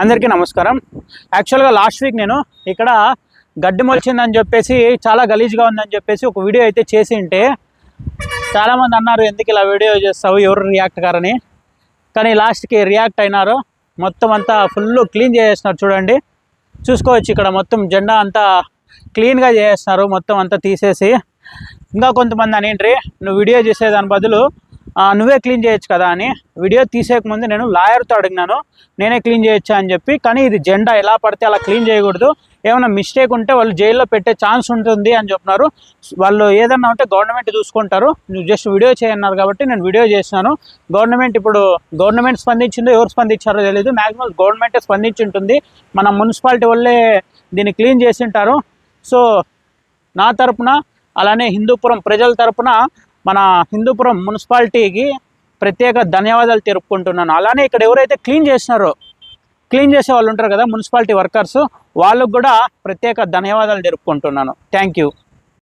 అందరికీ నమస్కారం. యాక్చువల్గా లాస్ట్ వీక్ నేను ఇక్కడ గడ్డి మొలిచిందని చెప్పేసి చాలా గలీజ్గా ఉందని చెప్పేసి ఒక వీడియో అయితే చేసి ఉంటే చాలామంది అన్నారు ఎందుకు ఇలా వీడియో చేస్తావు? ఎవరు రియాక్ట్ కారని? కానీ లాస్ట్కి రియాక్ట్ అయినారు. మొత్తం అంతా ఫుల్ క్లీన్ చేసేస్తున్నారు చూడండి. చూసుకోవచ్చు ఇక్కడ మొత్తం జెండా అంతా క్లీన్గా చేసేస్తున్నారు మొత్తం అంతా తీసేసి. ఇంకా కొంతమంది అనేంటి నువ్వు వీడియో చేసేదాని బదులు నువ్వే క్లీన్ చేయొచ్చు కదా అని వీడియో తీసేయకముందు నేను లాయర్తో అడిగినాను నేనే క్లీన్ చేయొచ్చా అని చెప్పి కానీ ఇది జెండా ఎలా పడితే అలా క్లీన్ చేయకూడదు ఏమైనా మిస్టేక్ ఉంటే వాళ్ళు జైల్లో పెట్టే ఛాన్స్ ఉంటుంది అని చెప్తున్నారు వాళ్ళు ఏదన్నా ఉంటే గవర్నమెంట్ చూసుకుంటారు నువ్వు జస్ట్ వీడియో చేయన్నారు కాబట్టి నేను వీడియో చేసినాను. గవర్నమెంట్ ఇప్పుడు గవర్నమెంట్ స్పందించిందో ఎవరు స్పందించారో తెలియదు మ్యాక్సిమం గవర్నమెంటే స్పందించి ఉంటుంది. మన మున్సిపాలిటీ వాళ్ళే దీన్ని క్లీన్ చేసి ఉంటారు. సో నా తరపున అలానే హిందూపురం ప్రజల తరపున మన హిందూపురం మున్సిపాలిటీకి ప్రత్యేక ధన్యవాదాలు తెలుపుకుంటున్నాను. అలానే ఇక్కడ ఎవరైతే క్లీన్ చేసినారో క్లీన్ చేసే వాళ్ళు ఉంటారు కదా మున్సిపాలిటీ వర్కర్స్ వాళ్ళకు కూడా ప్రత్యేక ధన్యవాదాలు తెలుపుకుంటున్నాను. Thank you.